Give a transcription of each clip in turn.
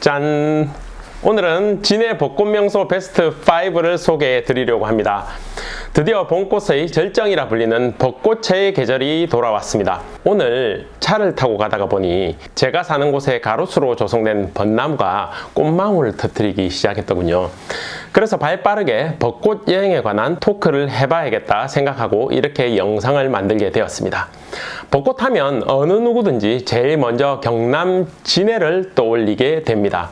짠! 오늘은 진해 벚꽃 명소 베스트 5를 소개해 드리려고 합니다. 드디어 봄꽃의 절정이라 불리는 벚꽃의 계절이 돌아왔습니다. 오늘 차를 타고 가다가 보니 제가 사는 곳에 가로수로 조성된 벚나무가 꽃망울을 터뜨리기 시작했더군요. 그래서 발 빠르게 벚꽃 여행에 관한 토크를 해봐야겠다 생각하고 이렇게 영상을 만들게 되었습니다. 벚꽃 하면 어느 누구든지 제일 먼저 경남 진해를 떠올리게 됩니다.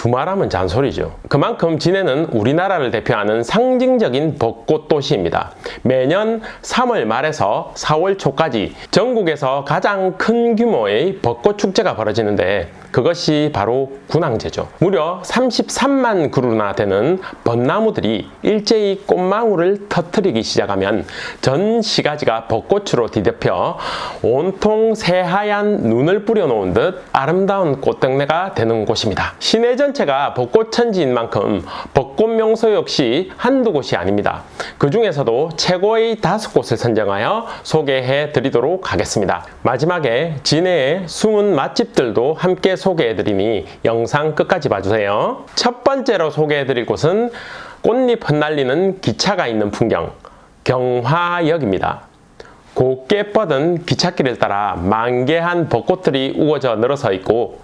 두말하면 잔소리죠. 그만큼 진해는 우리나라를 대표하는 상징적인 벚꽃 도시입니다. 매년 3월 말에서 4월 초까지 전국에서 가장 큰 규모의 벚꽃 축제가 벌어지는데 그것이 바로 군항제죠. 무려 33만 그루나 되는 벚나무들이 일제히 꽃망울을 터뜨리기 시작하면 전 시가지가 벚꽃으로 뒤덮여 온통 새하얀 눈을 뿌려놓은 듯 아름다운 꽃등내가 되는 곳입니다. 시내 전 체가 벚꽃 천지인 만큼 벚꽃 명소 역시 한두 곳이 아닙니다. 그 중에서도 최고의 다섯 곳을 선정하여 소개해 드리도록 하겠습니다. 마지막에 진해의 숨은 맛집들도 함께 소개해 드리니 영상 끝까지 봐주세요. 첫 번째로 소개해 드릴 곳은 꽃잎 흩날리는 기차가 있는 풍경, 경화역입니다. 곱게 뻗은 기찻길을 따라 만개한 벚꽃들이 우거져 늘어서 있고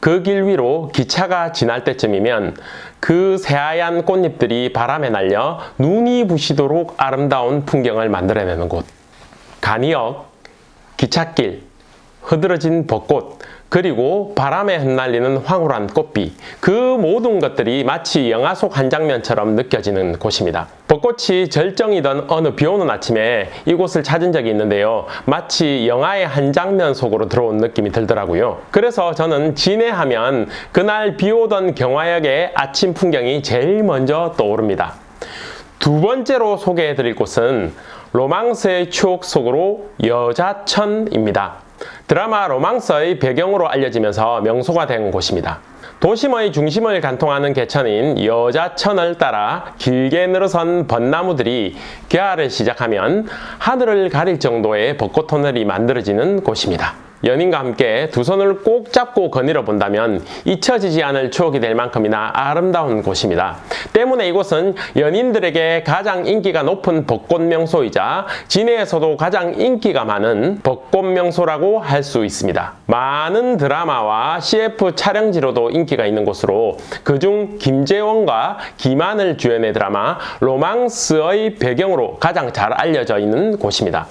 그 길 위로 기차가 지날 때쯤이면 그 새하얀 꽃잎들이 바람에 날려 눈이 부시도록 아름다운 풍경을 만들어내는 곳. 간이역, 기찻길, 흐드러진 벚꽃, 그리고 바람에 흩날리는 황홀한 꽃비, 그 모든 것들이 마치 영화 속 한 장면처럼 느껴지는 곳입니다. 벚꽃이 절정이던 어느 비 오는 아침에 이곳을 찾은 적이 있는데요. 마치 영화의 한 장면 속으로 들어온 느낌이 들더라고요. 그래서 저는 진해하면 그날 비 오던 경화역의 아침 풍경이 제일 먼저 떠오릅니다. 두 번째로 소개해 드릴 곳은 로망스의 추억 속으로 여자천입니다. 드라마 로망스의 배경으로 알려지면서 명소가 된 곳입니다. 도심의 중심을 관통하는 개천인 여자천을 따라 길게 늘어선 벚나무들이 개화를 시작하면 하늘을 가릴 정도의 벚꽃 터널이 만들어지는 곳입니다. 연인과 함께 두 손을 꼭 잡고 거닐어 본다면 잊혀지지 않을 추억이 될 만큼이나 아름다운 곳입니다. 때문에 이곳은 연인들에게 가장 인기가 높은 벚꽃 명소이자 진해에서도 가장 인기가 많은 벚꽃 명소라고 할 수 있습니다. 많은 드라마와 CF 촬영지로도 인기가 있는 곳으로 그중 김재원과 김한을 주연의 드라마 로망스의 배경으로 가장 잘 알려져 있는 곳입니다.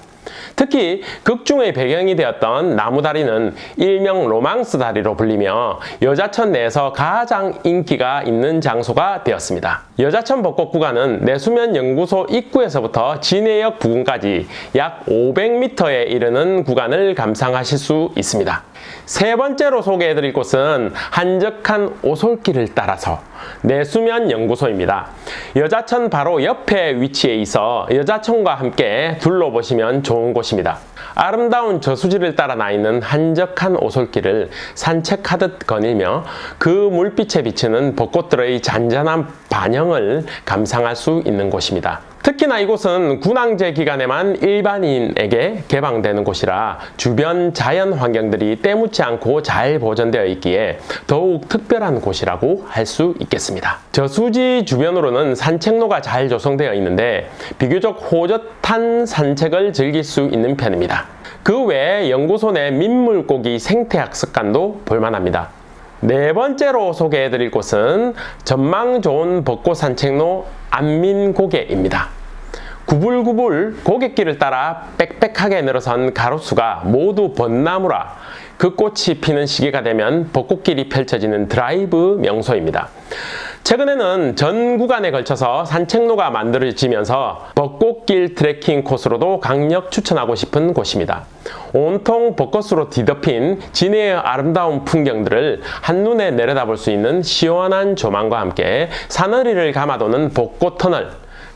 특히 극중의 배경이 되었던 나무다리는 일명 로망스 다리로 불리며 여자천 내에서 가장 인기가 있는 장소가 되었습니다. 여자천 벚꽃 구간은 내수면 연구소 입구에서부터 진해역 부근까지 약 500m에 이르는 구간을 감상하실 수 있습니다. 세 번째로 소개해드릴 곳은 한적한 오솔길을 따라서 내수면 연구소입니다. 여자천 바로 옆에 위치해 있어 여자천과 함께 둘러보시면 좋은 곳입니다. 아름다운 저수지를 따라 나 있는 한적한 오솔길을 산책하듯 거닐며 그 물빛에 비치는 벚꽃들의 잔잔한 반영을 감상할 수 있는 곳입니다. 특히나 이곳은 군항제 기간에만 일반인에게 개방되는 곳이라 주변 자연 환경들이 때묻지 않고 잘 보존되어 있기에 더욱 특별한 곳이라고 할 수 있겠습니다. 저수지 주변으로는 산책로가 잘 조성되어 있는데 비교적 호젓한 산책을 즐길 수 있는 편입니다. 그 외에 연구소 내 민물고기 생태학습관도 볼만합니다. 네 번째로 소개해드릴 곳은 전망 좋은 벚꽃 산책로 안민고개입니다. 구불구불 고갯길을 따라 빽빽하게 늘어선 가로수가 모두 벚나무라 그 꽃이 피는 시기가 되면 벚꽃길이 펼쳐지는 드라이브 명소입니다. 최근에는 전 구간에 걸쳐서 산책로가 만들어지면서 벚꽃길 트레킹 코스로도 강력 추천하고 싶은 곳입니다. 온통 벚꽃으로 뒤덮인 진해의 아름다운 풍경들을 한눈에 내려다볼 수 있는 시원한 조망과 함께 사너리를 감아도는 벚꽃 터널,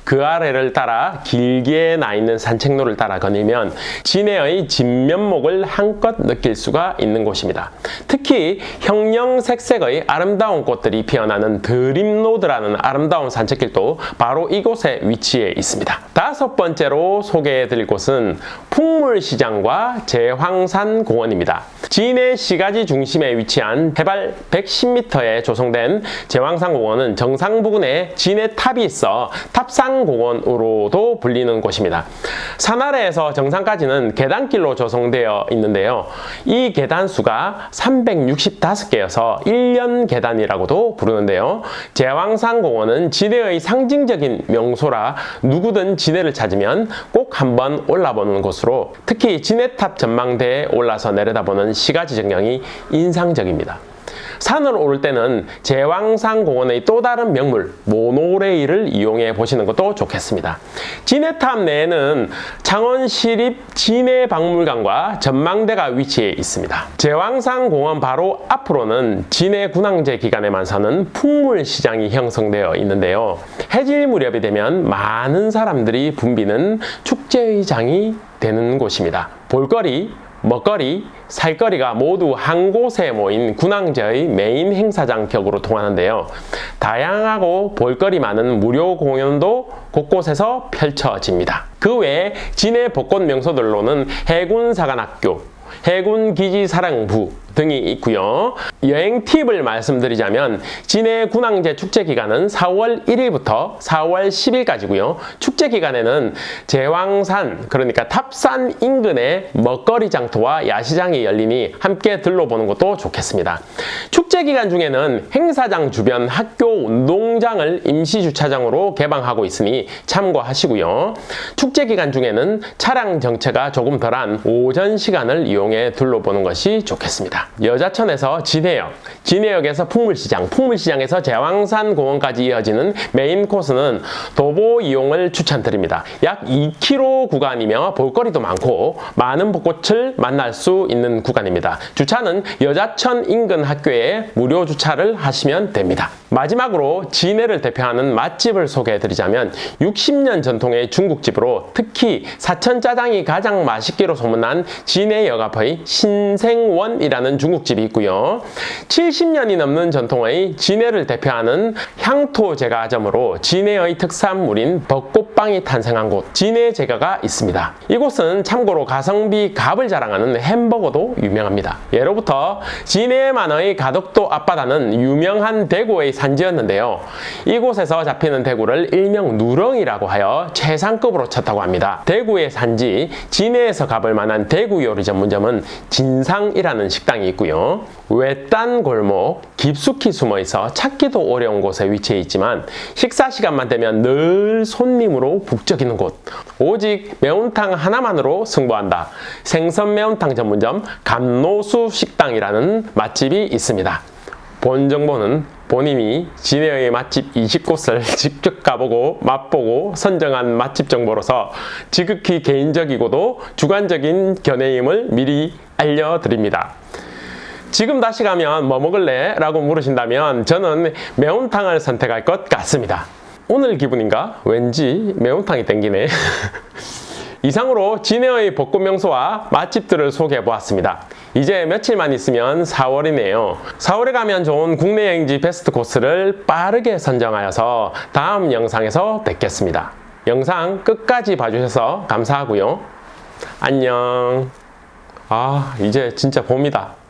그 아래를 따라 길게 나 있는 산책로를 따라 거니면 진해의 진면목을 한껏 느낄 수가 있는 곳입니다. 특히 형형색색의 아름다운 꽃들이 피어나는 드림로드라는 아름다운 산책길도 바로 이곳에 위치해 있습니다. 다섯 번째로 소개해 드릴 곳은 풍물시장과 제황산 공원입니다. 진해 시가지 중심에 위치한 해발 110m에 조성된 제황산 공원은 정상 부근에 진해 탑이 있어 탑산 공원으로도 불리는 곳입니다. 산 아래에서 정상까지는 계단길로 조성되어 있는데요. 이 계단 수가 365개여서 1년 계단이라고도 부르는데요. 제왕산 공원은 진해의 상징적인 명소라 누구든 진해를 찾으면 꼭 한번 올라보는 곳으로 특히 진해탑 전망대에 올라서 내려다보는 시가지 전경이 인상적입니다. 산을 오를 때는 제왕산 공원의 또 다른 명물 모노레일을 이용해 보시는 것도 좋겠습니다. 진해탑 내에는 창원시립 진해박물관과 전망대가 위치해 있습니다. 제왕산 공원 바로 앞으로는 진해 군항제 기간에만 사는 풍물시장이 형성되어 있는데요. 해질 무렵이 되면 많은 사람들이 붐비는 축제의 장이 되는 곳입니다. 볼거리, 먹거리, 살거리가 모두 한 곳에 모인 군항제의 메인 행사장 격으로 통하는데요. 다양하고 볼거리 많은 무료 공연도 곳곳에서 펼쳐집니다. 그 외에 진해 벚꽃 명소들로는 해군사관학교, 해군기지사령부 등이 있고요. 여행 팁을 말씀드리자면 진해 군항제 축제 기간은 4월 1일부터 4월 10일까지고요. 축제 기간에는 제왕산 그러니까 탑산 인근의 먹거리 장터와 야시장이 열리니 함께 들러보는 것도 좋겠습니다. 축제 기간 중에는 행사장 주변 학교 운동장을 임시 주차장으로 개방하고 있으니 참고하시고요. 축제 기간 중에는 차량 정체가 조금 덜한 오전 시간을 이용해 둘러보는 것이 좋겠습니다. 여자천에서 진해역, 진해역에서 풍물시장, 풍물시장에서 제왕산 공원까지 이어지는 메인 코스는 도보 이용을 추천드립니다. 약 2km 구간이며 볼거리도 많고 많은 벚꽃을 만날 수 있는 구간입니다. 주차는 여자천 인근 학교에 무료 주차를 하시면 됩니다. 마지막으로 진해를 대표하는 맛집을 소개해 드리자면 60년 전통의 중국집으로 특히 사천 짜장이 가장 맛있기로 소문난 진해역 앞의 신생원이라는 중국집이 있고요. 70년이 넘는 전통의 진해를 대표하는 향토 제과점으로 진해의 특산물인 벚꽃빵이 탄생한 곳 진해 제과가 있습니다. 이곳은 참고로 가성비 값을 자랑하는 햄버거도 유명합니다. 예로부터 진해만의 가덕도 앞바다는 유명한 대구의 산지였는데요. 이곳에서 잡히는 대구를 일명 누렁이라고 하여 최상급으로 쳤다고 합니다. 대구의 산지 진해에서 가볼 만한 대구 요리 전문점은 진상이라는 식당이 있고요. 외딴 골목 깊숙이 숨어 있어 찾기도 어려운 곳에 위치해 있지만 식사 시간만 되면 늘 손님으로 북적이는 곳. 오직 매운탕 하나만으로 승부한다. 생선 매운탕 전문점 감노수 식당이라는 맛집이 있습니다. 본 정보는 본인이 진해의 맛집 20곳을 직접 가보고 맛보고 선정한 맛집 정보로서 지극히 개인적이고도 주관적인 견해임을 미리 알려드립니다. 지금 다시 가면 뭐 먹을래? 라고 물으신다면 저는 매운탕을 선택할 것 같습니다. 오늘 기분인가? 왠지 매운탕이 땡기네. 이상으로 진해의 벚꽃 명소와 맛집들을 소개해 보았습니다. 이제 며칠만 있으면 4월이네요. 4월에 가면 좋은 국내 여행지 베스트 코스를 빠르게 선정하여서 다음 영상에서 뵙겠습니다. 영상 끝까지 봐주셔서 감사하고요. 안녕. 아, 이제 진짜 봄이다.